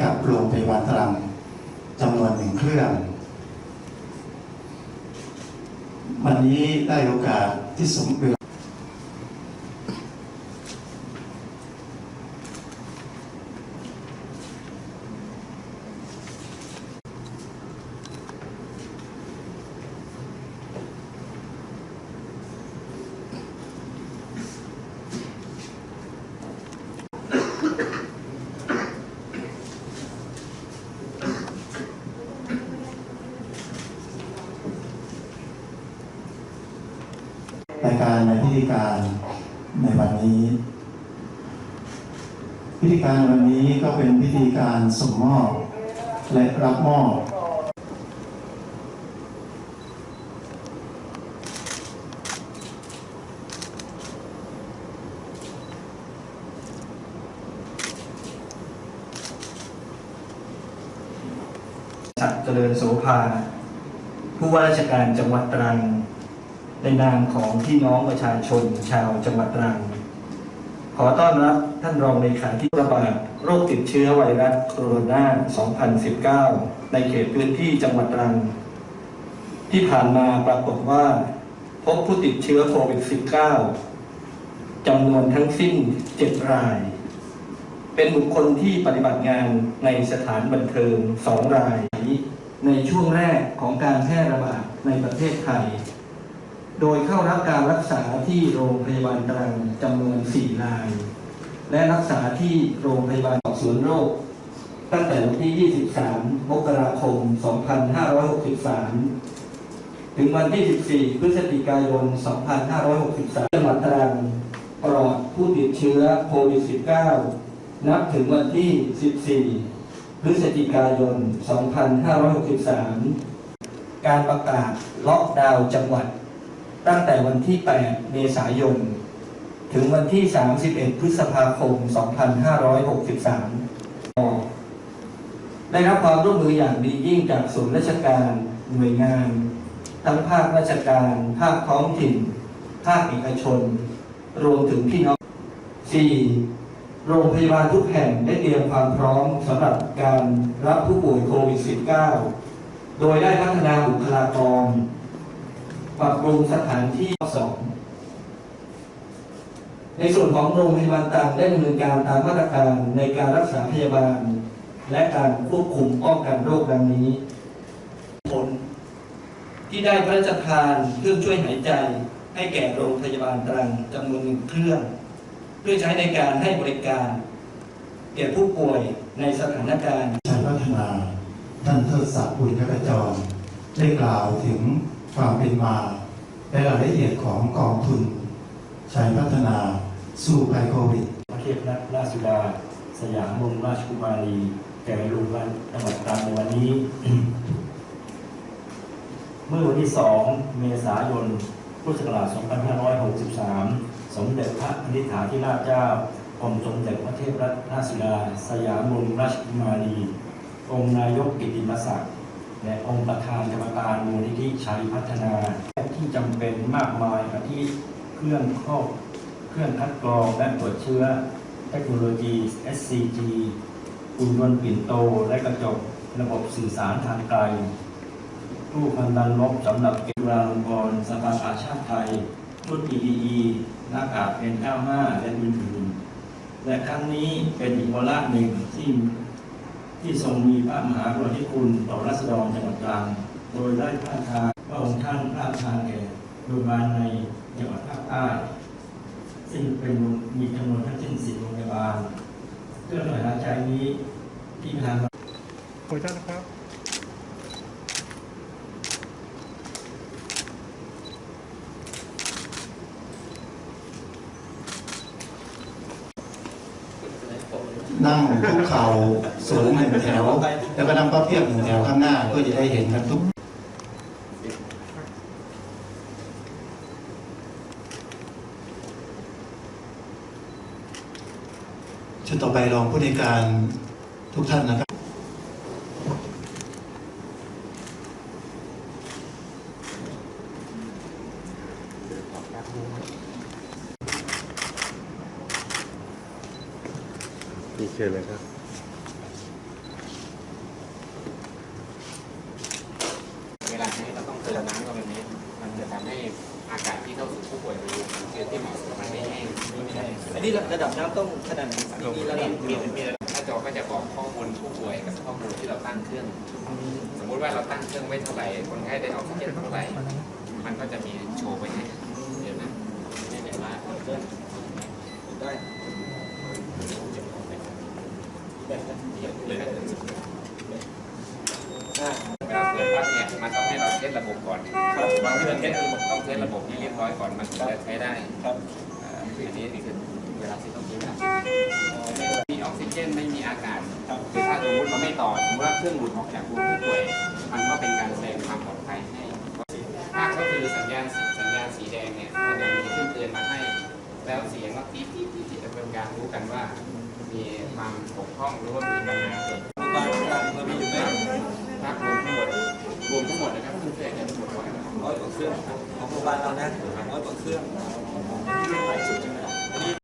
กับโรงพยาบาลตรังจำนวนหนึ่งเครื่อง วันนี้ได้โอกาสที่สมเด็จ การในพิธีการในวันนี้ พิธีการวันนี้ก็เป็นพิธีการส่งมอบและรับมอบศักดิ์เจริญโสภาผู้ว่าราชการจังหวัดตรัง ในนามของพี่น้องประชาชนชาวจังหวัดตรัง ขอต้อนรับท่านรองเลขาธิการระบาดโรคติดเชื้อไวรัสโคโรนา 2019 ในเขตพื้นที่จังหวัดตรัง ที่ผ่านมาปรากฏว่า พบผู้ติดเชื้อโควิด -19 จำนวนทั้งสิ้น 7 ราย เป็นบุคคลที่ปฏิบัติงานในสถานบันเทิงสองราย ในช่วงแรกของการแพร่ระบาดในประเทศไทย โดยเข้ารับการรักษาที่โรงพยาบาลตรังจำนวน 4 ราย และรักษาที่โรงพยาบาลสอบสวนโรค ตั้งแต่วันที่ 23 มกราคม 2563 ถึงวันที่ 14 พฤศจิกายน 2563 จังหวัดตรังปลอดผู้ติดเชื้อโควิด -19 นับถึงวันที่ 14 พฤศจิกายน 2563 การประกาศล็อกดาวน์จังหวัด ตั้งแต่วันที่ 8 เมษายน ถึงวันที่ 31 พฤษภาคม 2563 ได้รับความร่วมมืออย่างดียิ่งจากส่วนราชการ หน่วยงาน ทั้งภาคราชการ ภาคท้องถิ่น ภาคเอกชน รวมถึงพี่น้อง 4. โรงพยาบาลทุกแห่งได้เตรียมความพร้อมสำหรับการรับผู้ป่วยโควิด -19 โดยได้พัฒนาบุคลากร ปรับปรุงสถานที่สองในส่วนของโรงพยาบาลต่างได้ดำเนินการตามมาตรการในการรักษาพยาบาล และการควบคุมป้องกันโรคดังนี้ ผล ที่ได้พระราชทานเครื่องช่วยหายใจให้แก่โรงพยาบาลตรังจำนวนหนึ่งเครื่อง เพื่อใช้ในการให้บริการ แก่ผู้ป่วยในสถานการณ์ชัยพัฒนาท่านเทิดศักดิ์บุญกระจรได้กล่าวถึง ความเป็นมา และรายละเอียดของกองทุนชัยพัฒนาสู้ภัยโควิดพระเทพรัตนราชสุดา สยามวงราชกุมารีแก่โรงพยาบาลจังหวัดตรังในวันนี้ เมื่อวันที่ 2 เมษายน พุทธศักราช 2563 สมเด็จพระนิธิฐาธิราชเจ้ากรมสมเด็จพระเทพรัตนราชสุดา สยามวงราชกุมารีองค์นายกกิติมศักดิ์ และองค์ประธานกรรมการมูลนิธิชัยพัฒนา ที่จำเป็นมากมายอาทิเครื่องครอบเครื่องคัดกรองและตรวจเชื้อ เทคโนโลยี SCG หุ่นยนต์ปิ่นโต และกระจกระบบสื่อสารทางไกลตู้พันดันลบสำหรับจุฬาลงกรสภากาชาติไทยชุด PPE หน้ากาก N95 และอื่นๆและครั้งนี้เป็นอีกวาระหนึ่งที่ ที่ทรงมีพระมหากรุณาธิคุณต่อรัษฎรจังหวัดตรังโดยได้พระทานพระองค์ท่านพระทานแก่โรงพยาบาลในจังหวัดภาคใต้ซึ่งเป็นมีจำนวนทั้งสิ้นสิบโรงพยาบาลเครื่องหน่วยหายใจนี้ที่ทางขออนุญาตนะครับ นั่งคุกเข่าสูงหนึ่งแถว แล้วก็นั่งพับเพียบหนึ่งแถวข้างหน้าก็จะได้เห็นกันทุกชุดต่อไปรองผู้ในการทุกท่านนะครับ เชิญเลยครับเวลาที่เราต้องเติมน้ำก็บแบบนี้ มันจะทำให้อากาศที่เข้าสู่ผู้ป่วยมันเกินที่เหมาะสมมันไม่แห้งไม่ได้อันนี้ระดับน้ำต้องขนาดไหนมีระดับมีมีระดับหน้าจอก็จะบอกข้อมูลผู้ป่วยกับข้อมูลที่เราตั้งเครื่อง สมมติว่าเราตั้งเครื่องไว้เท่าไหร่คนไข้ได้ออกซิเจนเท่าไหร่ มันก็จะมีโชว์ไว้ให้เดี๋ยวนะไม่แบบว่าเครื่อง เลยนะเวลาเปิดพักเนี่ยมันต้องให้เราเทสระบบก่อนครับว่าเครื่องเทสระบบต้องเทสระบบให้เรียบร้อยก่อนมันถึงจะใช้ได้ครับเอ่ออันนี้นี่คือเวลาที่ต้องใช้ได้มีออกซิเจนไม่มีอากาศครับคือถ้าสมมติเราไม่ต่อสมมติว่าเครื่องหลุดออกจากตัวผู้ป่วยมันก็เป็นการแสดงความปลอดภัยให้ถ้าก็คือสัญญาณสีสัญญาณสีแดงเนี่ยมันจะมีขึ้นเตือนมาให้ แล้วเสียงก็ปี๊ดปี๊ดปี๊ดปี๊ดเป็นการรู้กันว่า มีความหกพร่องหรือว่ามีปัญหาเกิดบางอย่างเรามีอยู่ไหมครับรวมทั้งหมดรวมทั้งหมดนะครับเพื่อแจกกันทั้งหมดร้อยร้อยกว่าเครื่องของโรงพยาบาลเรานะร้อยกว่าเครื่อง